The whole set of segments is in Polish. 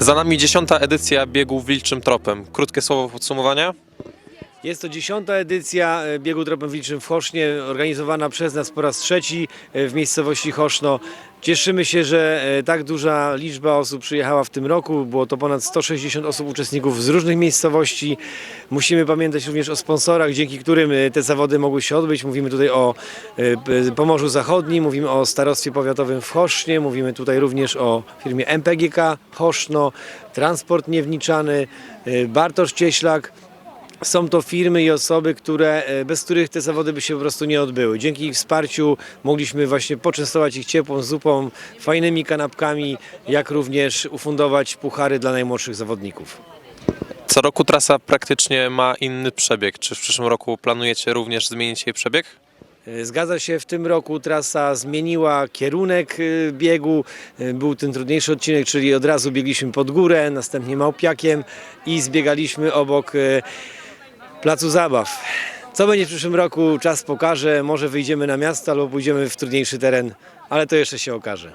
Za nami dziesiąta edycja biegu Wilczym Tropem. Krótkie słowo podsumowania? Jest to dziesiąta edycja e, biegu tropem wilczym w Chosznie, organizowana przez nas po raz trzeci e, w miejscowości Choszno. Cieszymy się, że e, tak duża liczba osób przyjechała w tym roku. Było to ponad 160 osób uczestników z różnych miejscowości. Musimy pamiętać również o sponsorach, dzięki którym te zawody mogły się odbyć. Mówimy tutaj o Pomorzu Zachodnim, mówimy o Starostwie Powiatowym w Chosznie, mówimy tutaj również o firmie MPGK Choszno, Transport Niewniczany, Bartosz Cieślak. Są to firmy i osoby, które, e, bez których te zawody by się po prostu nie odbyły. Dzięki ich wsparciu mogliśmy właśnie poczęstować ich ciepłą zupą, fajnymi kanapkami, jak również ufundować puchary dla najmłodszych zawodników. Co roku trasa praktycznie ma inny przebieg. Czy w przyszłym roku planujecie również zmienić jej przebieg? E, Zgadza się, w tym roku trasa zmieniła kierunek e, biegu. Był ten trudniejszy odcinek, czyli od razu biegliśmy pod górę, następnie Małpiakiem i zbiegaliśmy obok placu zabaw. Co będzie w przyszłym roku, czas pokaże. Może wyjdziemy na miasto albo pójdziemy w trudniejszy teren, ale to jeszcze się okaże.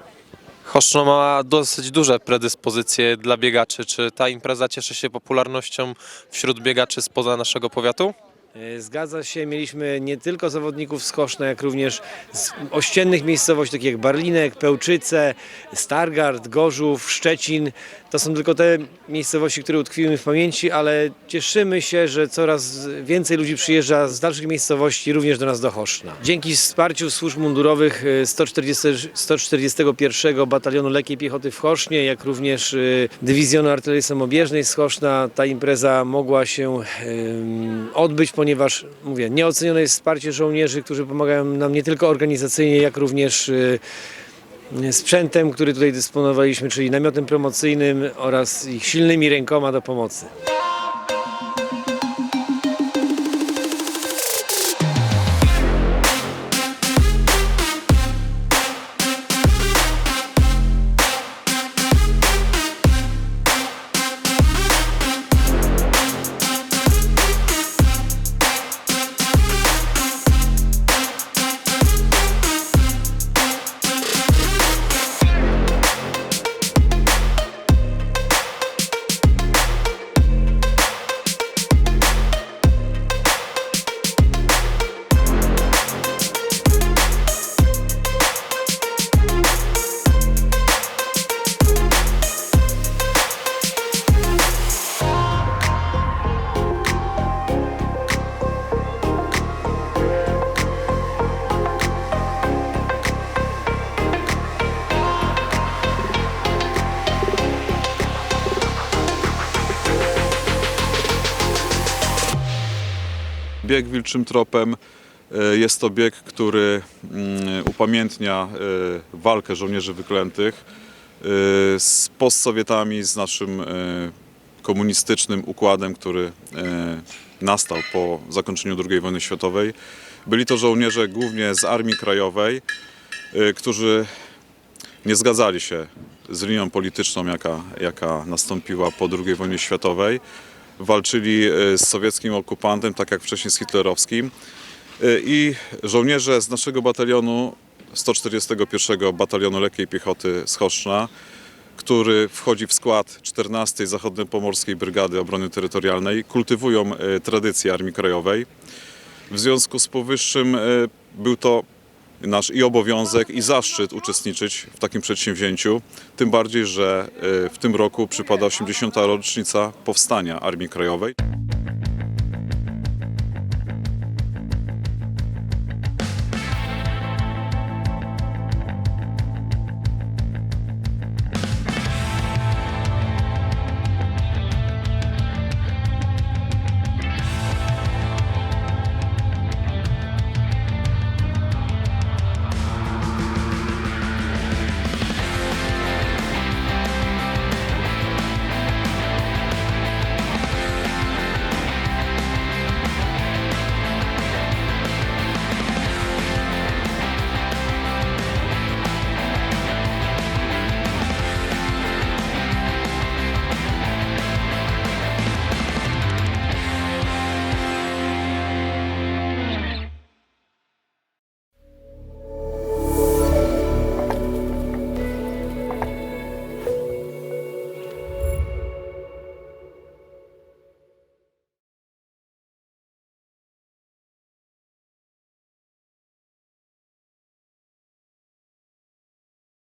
Choszno ma dosyć duże predyspozycje dla biegaczy. Czy ta impreza cieszy się popularnością wśród biegaczy spoza naszego powiatu? E, Zgadza się, mieliśmy nie tylko zawodników z Koszna, jak również z ościennych miejscowości, takich jak Barlinek, Pełczyce, Stargard, Gorzów, Szczecin. To są tylko te miejscowości, które utkwiły w pamięci, ale cieszymy się, że coraz więcej ludzi przyjeżdża z dalszych miejscowości również do nas do Choszna. Dzięki wsparciu służb mundurowych e, 140, 141 Batalionu Lekkiej Piechoty w Chosznie, jak również e, Dywizjonu Artylerii Samobieżnej z Choszna, ta impreza mogła się em, odbyć, ponieważ mówię, nieocenione jest wsparcie żołnierzy, którzy pomagają nam nie tylko organizacyjnie, jak również e, sprzętem, który tutaj dysponowaliśmy, czyli namiotem promocyjnym oraz ich silnymi rękoma do pomocy. Bieg Wilczym Tropem e, jest to bieg, który mm, upamiętnia e, walkę żołnierzy wyklętych e, z postsowietami, z naszym komunistycznym układem, który nastał po zakończeniu II wojny światowej. Byli to żołnierze głównie z Armii Krajowej, którzy nie zgadzali się z linią polityczną, jaka, jaka nastąpiła po II wojnie światowej. Walczyli e, z sowieckim okupantem, tak jak wcześniej z hitlerowskim. E, I żołnierze z naszego batalionu, 141 Batalionu Lekkiej Piechoty z Choszna, który wchodzi w skład 14 Zachodniopomorskiej Brygady Obrony Terytorialnej, kultywują e, tradycje Armii Krajowej. W związku z powyższym był to nasz i obowiązek, i zaszczyt uczestniczyć w takim przedsięwzięciu. Tym bardziej, że e, w tym roku przypada 80. rocznica powstania Armii Krajowej.